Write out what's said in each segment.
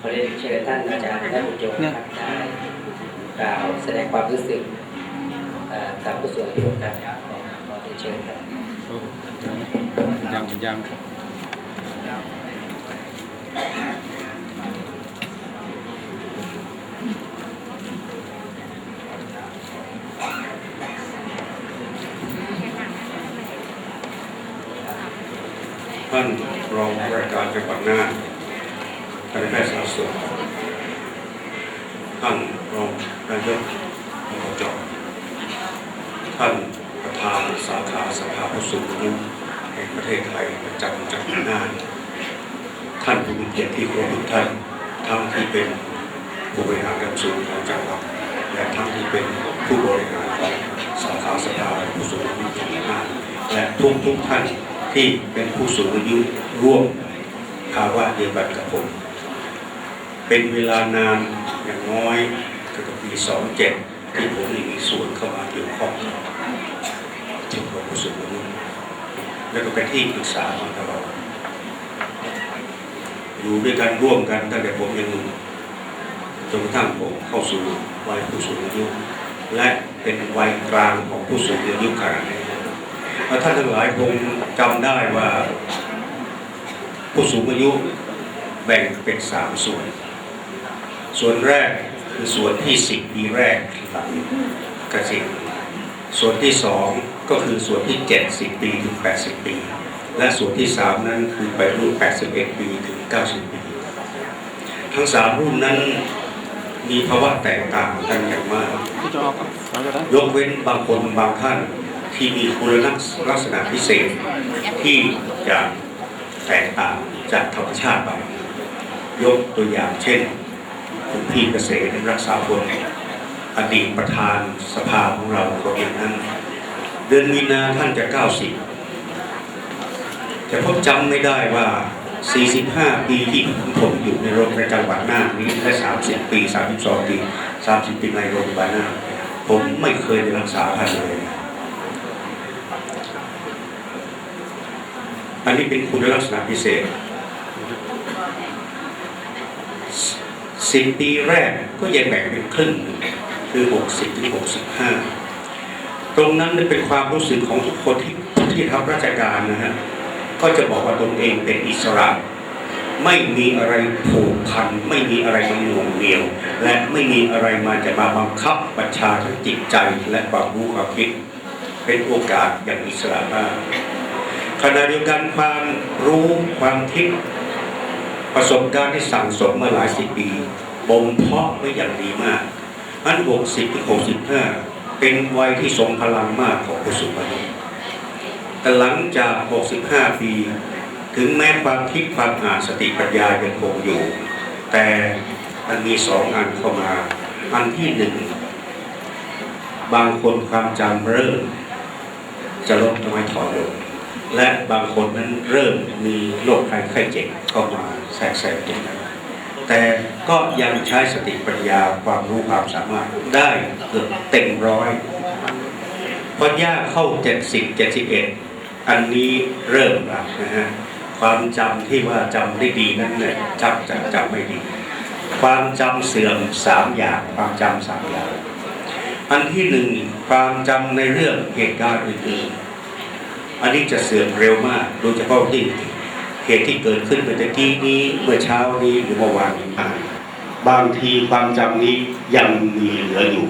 ขอเรียนเชิญท่านอาจารย์และบุญโยมครับได้กล่าวแสดงความรู้สึกเอ่อกับผู้สูงอายุครับขอขอเรียนเชิญครับยังยังท่านรองผู้ว่าราชการจังหวัดน่าน ท่านแพทย์สาธารณสุขท่านรองนายกอบจท่านประธานสาขาสภาผู้สูงอายุแห่งประเทศไทยประจำจังหวัดน่านท่านผู้มีเกียรติที่เคารพทุกท่านทั้งที่เป็นผู้บริหารระดับสูงของจังหวัดและทั้งที่เป็นผู้บริหารของสาขาสภาผู้สูงอายุจังหวัดน่านและทุกทุกท่านที่เป็นผู้สูงอายุร่วมภาวะเดียวกันกับผม เป็นเวลานานอย่างน้อยเกือบปี27ที่ผมมีส่วนเข้ามาเกี่ยวข้องกับชมรมผู้สูงอายุแล้วก็เป็นที่ปรึกษามาตลอดอยู่ด้วยกันร่วมกันตั้งแต่ผมยังหนุ่มจนกระทั่งผมเข้าสู่วัยผู้สูงอายุและเป็นวัยกลางของผู้สูงอายุขนาดนี้าท่านทั้งหลายคงจำได้ว่า ผู้สูงอายุแบ่งเป็นสามส่วน ส่วนแรกคือส่วนที่สิบปีแรกหลังเกษียณส่วนที่สองก็คือส่วนที่เจ็ดสิบปีถึงแปดสิบปี และส่วนที่สามนั้นคือไปรุ่นแปดสิบเอ็ดปีถึงเก้าสิบปี ทั้งสามรุ่นนั้นมีภาวะแตกต่างกันอย่างมากที่จะออกครับเราจะได้ยกเว้นบางคนบางท่านที่มีคุณลักษณะพิเศษที่จะแตกต่างจากธรรมชาติไปยกตัวอย่างเช่น คุณพี่เกษตรรักษาผลอดีตประธานสภาของเราคนอย่างนั้น เดือนมีนาท่านจะ 90 แต่ผมจำไม่ได้ว่า 45 ปีที่ผมอยู่ในโรงพยาบาลจังหวัดน่านนี้และ 30 ปี 32 ปี 30 ปีในโรงพยาบาลน่านผมไม่เคยได้รักษาท่านเลย อันนี้เป็นคุณลักษณะพิเศษ สิบปีแรกก็ยังแบ่งเป็นครึ่งหนึ่งคือ60ถึง65ตรงนั้นเป็นความรู้สึกของทุกคนที่ที่รับราชการนะฮะก็จะบอกว่าตนเองเป็นอิสระ ไม่มีอะไรผูกพันไม่มีอะไรมาหน่วงเหนียว และไม่มีอะไรมาจะมาบังคับบัญชาทั้งจิตใจและความรู้ความคิด เป็นโอกาสอย่างอิสระมากขณะเดียวกันความรู้ความคิด ประสบการณ์ที่สั่งสมมาหลายสิบปีบ่มเพาะไว้อย่างดีมากอัน60ถึง65เป็นวัยที่ทรงพลังมากของผู้สูงอายุแต่หลังจาก 65 ปี ถึงแม้ความคิดความอ่านสติปัญญายังคงอยู่ แต่มันมีสองอันเข้ามา อันที่หนึ่ง บางคนความจำเริ่ม จะลดน้อยถอยลงและบางคนนั้นเริ่มมีโรคภัยไข้เจ็บเข้ามา แทรกแซงตรงนั้นแต่ก็ยังใช้สติปัญญาความรู้ความสามารถได้เกือบเต็มร้อยพอย่าเข้า70 71อันนี้เริ่มแล้วนะฮะความจำที่ว่าจำได้ดีนั้นเนี่ยจำจะจำไม่ดี ความจำเสื่อมสามอย่างความจำสามอย่างอันที่หนึ่งความจำในเรื่องเหตุการณ์อื่นๆอันนี้จะเสื่อมเร็วมากโดยเฉพาะที่ เหตุที่เกิดขึ้นเมื่อตะกี้นี้เมื่อเช้านี้หรือเมื่อวานนี้บางทีความจำนี้ยังมีเหลืออยู่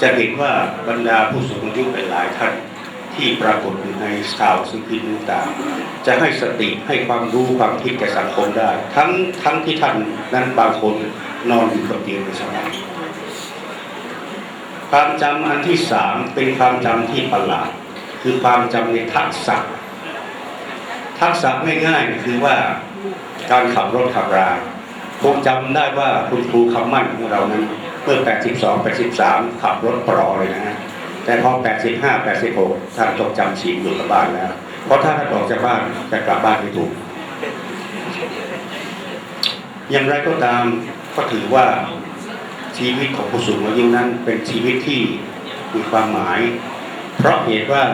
จะเห็นว่าบรรดาผู้สูงอายุหลายท่านที่ปรากฏอยู่ในข่าวสิ่งพิมพ์ต่างจะให้สติให้ความรู้ความคิดแก่สังคมได้ ทั้งทั้งที่ท่านนั้นบางคนนอนอยู่กับเตียงในสมัยความจำอันที่สามเป็นความจำที่ประหลาด คือความจำในทักษะ ทักษะง่ายๆคือว่าการขับรถขับราคงจำได้ว่าคุณครูคำมั่นของเรานั้นเมื่อ 82 83 ขับรถปลอเลยนะฮะแต่พอ 85 86 ท่านต้องจำศีลอยู่กับบ้านแล้ว เพราะถ้าท่านออกจากบ้านจะกลับบ้านไม่ถูก อย่างไรก็ตามก็ถือว่าชีวิตของผู้สูงอายุนั้นเป็นชีวิตที่มีความหมาย เพราะเหตุว่า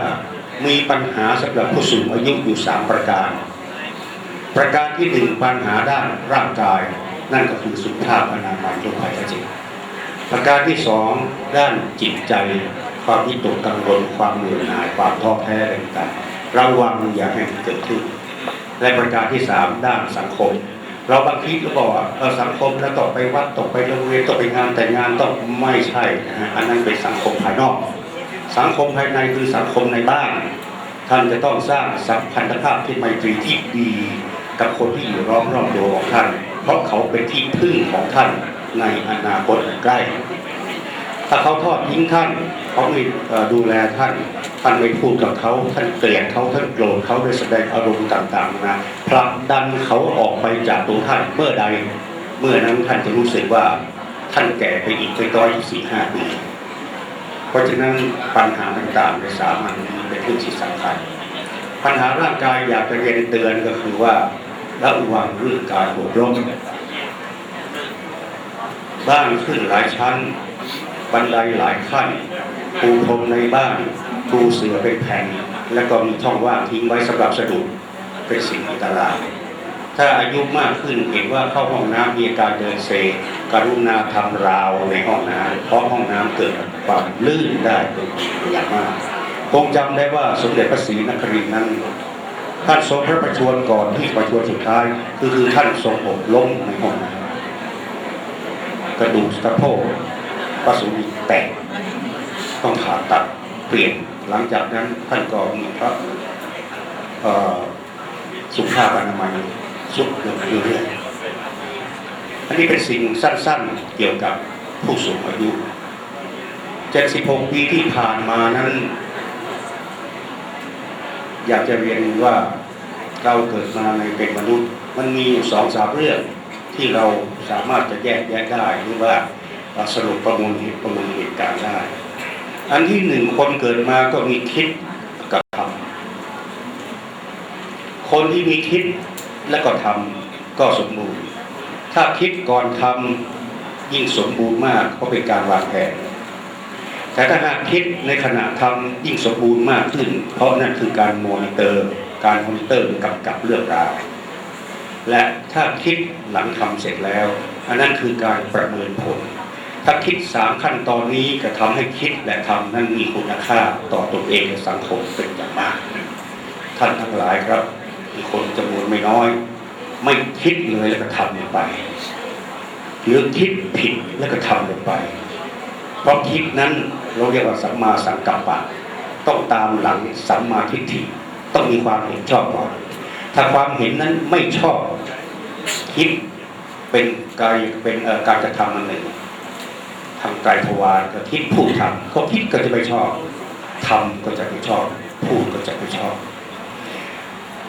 มีปัญหาสำหรับผู้สูงอายุอยู่สามประการ ประการที่หนึ่งปัญหาด้านร่างกาย นั่นก็คือสุขภาพอนามัยโรคภัยไข้เจ็บประการที่สองด้านจิตใจ ความวิตกกังวลความเหนื่อยหน่ายความท้อแท้อะไรต่างๆระวังอย่าให้มันเกิดขึ้นและประการที่สามด้านสังคม เราบางทีก็บอกว่าสังคมแล้วต้องไปวัดต้องไปโรงเรียนต้องไปงานแต่งงานต้องไม่ใช่นะฮะอันนั้นเป็นสังคมภายนอก สังคมภายในคือสังคมในบ้าน ท่านจะต้องสร้างสัมพันธภาพที่ไมตรีที่ดี กับคนที่อยู่รอบรอบตัวของท่าน เพราะเขาเป็นที่พึ่งของท่านในอนาคตใกล้ ถ้าเขาทอดทิ้งท่านเขาไม่ดูแลท่านท่านไม่พูดกับเขาท่านเกลียดเขาท่านโกรธเขาโดยแสดงอารมณ์ต่างๆนะผลักดันเขาออกไปจากตัวท่านเมื่อใด เมื่อนั้นท่านจะรู้สึกว่าท่านแก่ไปอีกไม่ต้อยสี่ห้าปี เพราะฉะนั้นปัญหาต่างๆในสามัญเป็นเรื่องที่สำคัญปัญหาร่างกายอยากจะเรียนเตือนก็คือว่าระวังเรื่องการบกล้มบ้านขึ้นหลายชั้น บันไดหลายขั้นปูพรมในบ้านปูเสือเป็นแผ่น แล้วก็มีช่องว่างทิ้งไว้สำหรับสะดุดเป็นสิ่งอันตราย ถ้าอายุมากขึ้นเห็นว่าเข้าห้องน้ำมีอาการเดินเซกรุณาทำราวในห้องน้ำเพราะห้องน้ำเกิดความลื่นได้เป็นอย่างมากคงจำได้ว่าสมเด็จพระศรีนครินทร์นั้นท่านทรงพระประชวรก่อนที่ประชวรสุดท้ายคือคือท่านทรงหกล้มในห้องน้ำกระดูกสะโพกปสุริแตกต้องผ่าตัดเปลี่ยนหลังจากนั้นท่านก็มีพระสุขภาพอนามัย สุดลงเรื่อยอันนี้เป็นสิ่งสั้นๆ เกี่ยวกับผู้สูงอายุ 76 ปีที่ผ่านมานั้น อยากจะเรียนว่าเราเกิดมาในเป็นมนุษย์ มันมีสองสามเรื่องที่เราสามารถจะแยกแยะได้หรือว่าสรุปประมวลเหตุประมวลเหตุการณ์ได้ อันที่หนึ่งคนเกิดมาก็มีคิดกับทำคนที่มีคิด และก็ทำก็สมบูรณ์ ถ้าคิดก่อนทำยิ่งสมบูรณ์มากเพราะเป็นการวางแผนแต่ถ้าหากคิดในขณะทำยิ่งสมบูรณ์มากขึ้น เพราะนั่นคือการมอนิเตอร์ การมอนิเตอร์กำกับเรื่องราวและถ้าคิดหลังทำเสร็จแล้ว อันนั้นคือการประเมินผล ถ้าคิดสามขั้นตอนนี้จะทำให้คิดและทำนั้นมีคุณค่าต่อตัวเองและสังคมเป็นอย่างมาก ท่านทั้งหลายครับ คนจำนวนไม่น้อย ไม่คิดเลยแล้วก็ทำลงไปหรือคิดผิดแล้วก็ทำลงไป เพราะคิดนั้นเราเรียกว่าสัมมาสังกัปปะ ต้องตามหลังสัมมาทิฏฐิต้องมีความเห็นชอบก่อนถ้าความเห็นนั้นไม่ชอบคิดเป็นกายเป็นการกระทำอันหนึ่งทางกายทวารก็คิดพูดทำก็คิดก็จะไม่ชอบทำก็จะไม่ชอบ พูดก็จะไม่ชอบ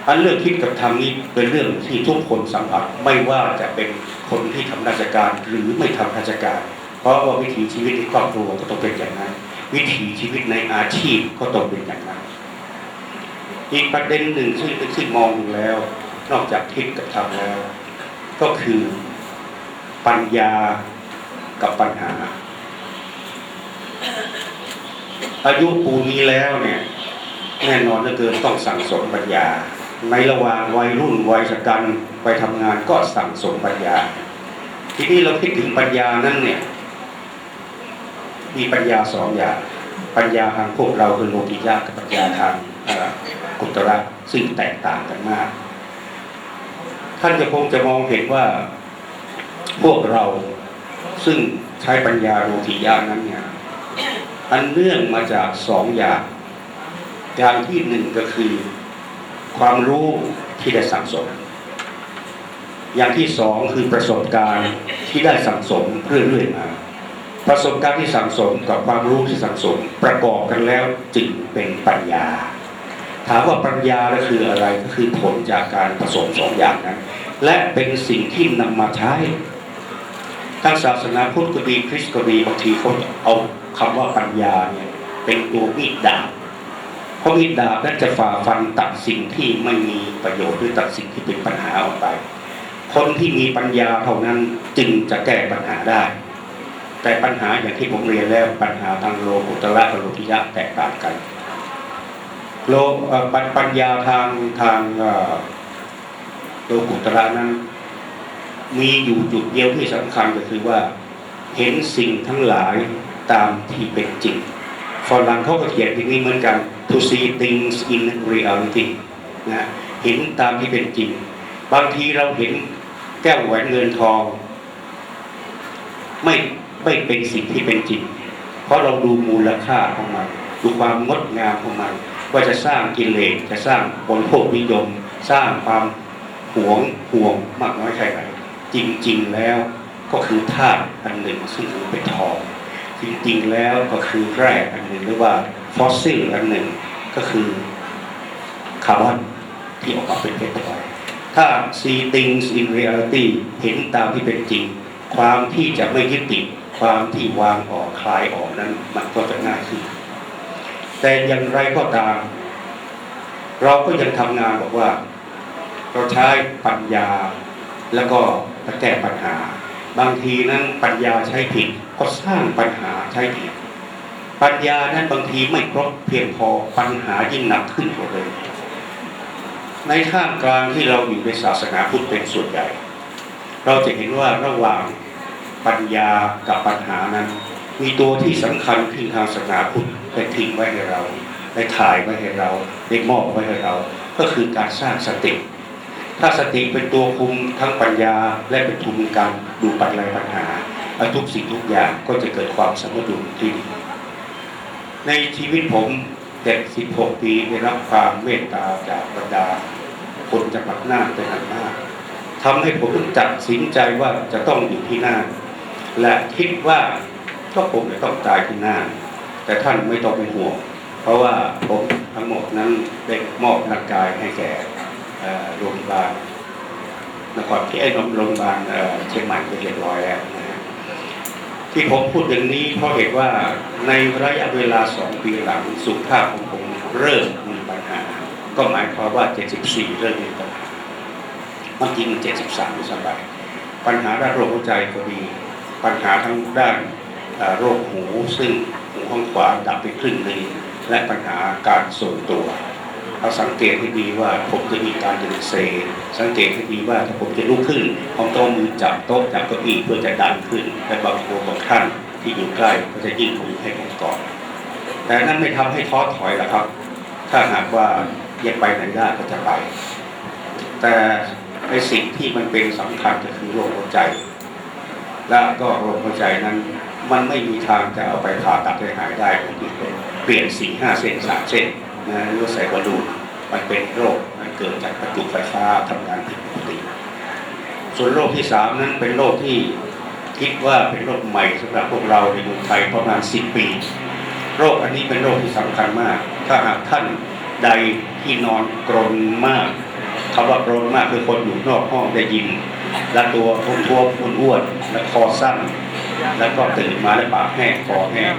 อันเรื่องคิดกับทำนี้เป็นเรื่องที่ทุกคนสัมผัสไม่ว่าจะเป็นคนที่ทำราชการหรือไม่ทำราชการ เพราะว่าวิถีชีวิตในครอบครัวก็ต้องเป็นอย่างนั้น วิถีชีวิตในอาชีพก็ต้องเป็นอย่างนั้น อีกประเด็นหนึ่งซึ่งซึ่งมองดูแล้ว นอกจากคิดกับทำแล้ว ก็คือปัญญากับปัญหา อายุปูนี้แล้วเนี่ยแน่นอนเหลือเกินต้องสั่งสมปัญญา ในระหว่างวัยรุ่นวัยชะกันไปทำงานก็สั่งสมปัญญา ทีนี้เราคิดถึงปัญญานั้นเนี่ย มีปัญญาสองอย่าง ปัญญาทางพวกเราคือโลกิยะกับปัญญาทางอ่อกุตระซึ่งแตกต่างกันมาก ท่านจะคงจะมองเห็นว่าพวกเราซึ่งใช้ปัญญาโลกิยะนั้นเนี่ยอันเนื่องมาจากสองอย่างอย่างที่หนึ่งก็คือ ความรู้ที่ได้สั่งสม อย่างที่สองคือประสบการณ์ที่ได้สั่งสมเรื่อยๆมาประสบการณ์ที่สั่งสมกับความรู้ที่สั่งสม ประกอบกันแล้วจึงเป็นปัญญา ถามว่าปัญญาแล้วคืออะไรก็คือผลจากการผสมสองอย่างนั้น และเป็นสิ่งที่นำมาใช้ทางศาสนาพุทธก็ดีคริสต์ก็ดีบางทีเขาเอาคำว่าปัญญาเนี่ยเป็นตัวมีดดาบ เพราะมีดดาบนั้นจะฝ่าฟันตัดสิ่งที่ไม่มีประโยชน์หรือตัดสิ่งที่เป็นปัญหาออกไป คนที่มีปัญญาเท่านั้นจึงจะแก้ปัญหาได้ แต่ปัญหาอย่างที่ผมเรียนแล้วปัญหาทางโลกุตระกับโลกิยะแตกต่างกันโลปัญปัญญาทางทางโลกุตระนั้น มีอยู่จุดเดียวที่สำคัญก็คือว่า เห็นสิ่งทั้งหลายตามที่เป็นจริงฝรั่งเขาก็เขียนอย่างนี้เหมือนกัน to see things in reality นะเห็นตามที่เป็นจริง บางทีเราเห็นแก้วแหวนเงินทอง ไม่ไม่เป็นสิ่งที่เป็นจริง เพราะเราดูมูลค่าของมัน ดูความงดงามของมันว่าจะสร้างกิเลสจะสร้างบนโภคนิยม สร้างความหวงห่วงมากน้อยแค่ไหนจริง ๆแล้วก็คือธาตุอันหนึ่งซึ่งเป็นทอง จริง ๆ แล้วก็คือแร่อันหนึ่งหรือว่า ฟอสซิลอันหนึ่งก็คือคาร์บอนที่ออกมาเป็นเพชรพลอยถ้า see things in reality เห็นตามที่เป็นจริง ความที่จะไม่ยึดติดความที่วางออกคลายออกนั้นมันก็จะง่ายขึ้น แต่อย่างไรก็ตาม เราก็ยังทำงานบอกว่า เราใช้ปัญญาแล้วก็แก้ปัญหา บางทีนั้นปัญญาใช้ผิดก็สร้างปัญหาใช้ผิด ปัญญานั้นบางทีไม่ครบเพียงพอปัญหายิ่งหนักขึ้นกว่าเลยในท่ามกลางที่เราอยู่ในศาสนาพุทธเป็นส่วนใหญ่ เราจะเห็นว่าระหว่างปัญญากับปัญหานั้น มีตัวที่สำคัญที่ทางศาสนาพุทธได้ทิ้งไว้ให้เราได้ถ่ายไว้ให้เราได้มอบไว้ให้เรา ก็คือการสร้างสติ ถ้าสติเป็นตัวคุมทั้งปัญญาและเป็นทุนการดูปัจจัยปัญหาทุกสิ่งทุกอย่างก็จะเกิดความสมดุลที่ดี ในชีวิตผมเด็ก16 ปีได้รับความเมตตาจากบรรดา คนจังหวัดน่านเป็นอันมากทำให้ผมต้องตัดสินใจว่าจะต้องอยู่ที่น่านและคิดว่าก็ผมจะต้องตายที่น่านแต่ท่านไม่ต้องเป็นห่วงเพราะว่าผมทั้งหมดนั้นได้มอบร่างกายให้แก่โรงพยาบาลนครที่ไอ้โรงพยาบาลเชียงใหม่ไปเรียบร้อยแล้วนะ ที่ผมพูดอย่างนี้เพราะเหตุว่าในระยะเวลาสองปีหลังสุขภาพของผมเริ่มมีปัญหา ก็หมายความว่า 74 เริ่มมีปัญหามันจริง 73ด้วยปปัญหาด้านโรคหัวใจก็มีปัญหาทั้งด้านโรคหูซึ่งหูข้างขวาดับไปครึ่งหนึงและปัญหาการทรงตัว เราสังเกตให้ดีว่าผมจะมีการเดินเซ สังเกตให้ดีว่าถ้าผมจะลุกขึ้นผมต้องมือจับโต๊ะจับเก้าอี้เพื่อจะดันขึ้นและบางคนบางท่านที่อยู่ใกล้ก็จะยิ่งผมให้ผมก่อนแต่นั่นไม่ทำให้ท้อถอยหรอกครับ ถ้าหากว่ายังไปไหนได้ก็จะไป แต่ในสิ่งที่มันเป็นสำคัญก็คือโรคหัวใจ และก็โรคหัวใจนั้น มันไม่มีทางจะเอาไปผ่าตัดให้หายได้ผมเปลี่ยนสี่ห้าเส้นสามเส้น นะหรือว่าใส่กระดูกมันเป็นโรคมันเกิดจากกระจุกไฟฟ้าทำงานผิดปกติ ส่วนโรคที่สามนั้นเป็นโรคที่คิดว่าเป็นโรคใหม่สำหรับพวกเราในเมืองไทยประมาณสิบปี โรคอันนี้เป็นโรคที่สำคัญมาก ถ้าหากท่านใดที่นอนกรนมากคำว่ากรนมากคือคนอยู่นอกห้องได้ยิน และตัวท้วมท้วมอ้วนและคอสั้น แล้วก็ตื่นมาแล้วปากแห้งคอแห้ง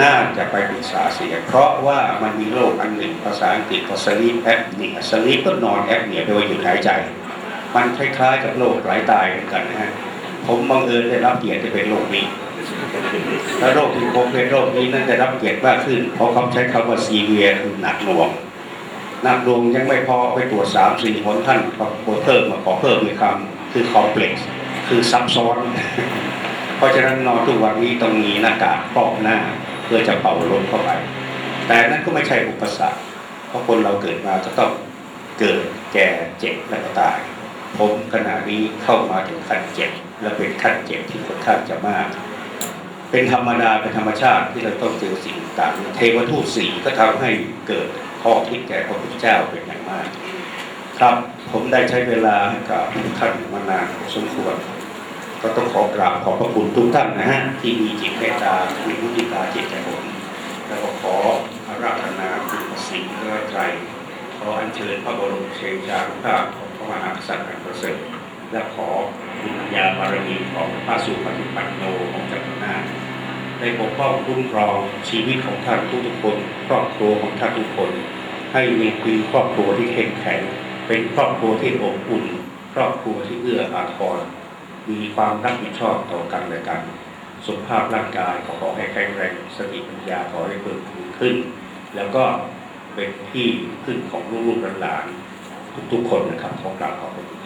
น่าจะไปปรึกษาเสีย เพราะว่ามันมีโรคอันหนึ่งภาษาอังกฤษก็สลีปแอปเนียสลีปก็นอนแอปเนียแปลว่าหยุดหายใจ มันคล้ายๆกับโรคหลายตายเหมือนกันนะฮะผมบังเอิญได้รับเกียรติจะเป็นโรคนี้และโรคที่ผมเป็นโรคนี้นั้นได้รับเกียรติมากขึ้น เพราะเขาใช้คำว่าซีเวียคือหนักหน่วงหนักหน่วงยังไม่พอไปตรวจสามสี่คนท่านก็เพิ่มมาขอเพิ่มอีกคำคือคอมเพล็กซ์คือซับซ้อน เพราะฉะนั้นนอนทุกวันนี้ต้องมีหน้ากากครอบหน้า พื่อจะเป่าลมเข้าไป แต่นั่นก็ไม่ใช่อุปสรรคเพราะคนเราเกิดมาก็ต้องเกิดแก่เจ็บและก็ตาย ผมขณะนี้เข้ามาถึงขั้นเจ็บและเป็นขั้นเจ็บที่ค่อนข้างจะมาก เป็นธรรมดาเป็นธรรมชาติที่เราต้องเจอสิ่งต่างเทวทูตสีก็ทำให้เกิดข้อคิดแก่พระพุทธเจ้าเป็นอย่างมาก ครับผมได้ใช้เวลาให้กับท่านมานานสมควร ก็ต้องขอกราบขอบพระคุณทุกท่านนะฮะที่มีจิตเมตตามีมุทิตาจิตใจผมแล้วก็ขออาราธนาคุณพระศรีพระไตรขออัญเชิญพระบรมเชงชานุภาพของพระมหากษัตริย์อันประเสริฐและขอบุญญาบารมีของพระสุปฏิปันโนของจักรนาได้ปกป้องคุ้มครองชีวิตของท่านทุกๆคนครอบครัวของท่านทุกคน ให้มีคือครอบครัวที่เข้มแข็ง เป็นครอบครัวที่อบอุ่น ครอบครัวที่เอื้ออาทร มีความรับผิดชอบต่อกันและกันสุขภาพร่างกายขอขอให้แข็งแรงสติปัญญาขอให้เพิ่มพูนขึ้น แล้วก็เป็นที่ขึ้นของลูกๆหลานๆทุกๆคนนะครับขอกราบขอบพระคุณ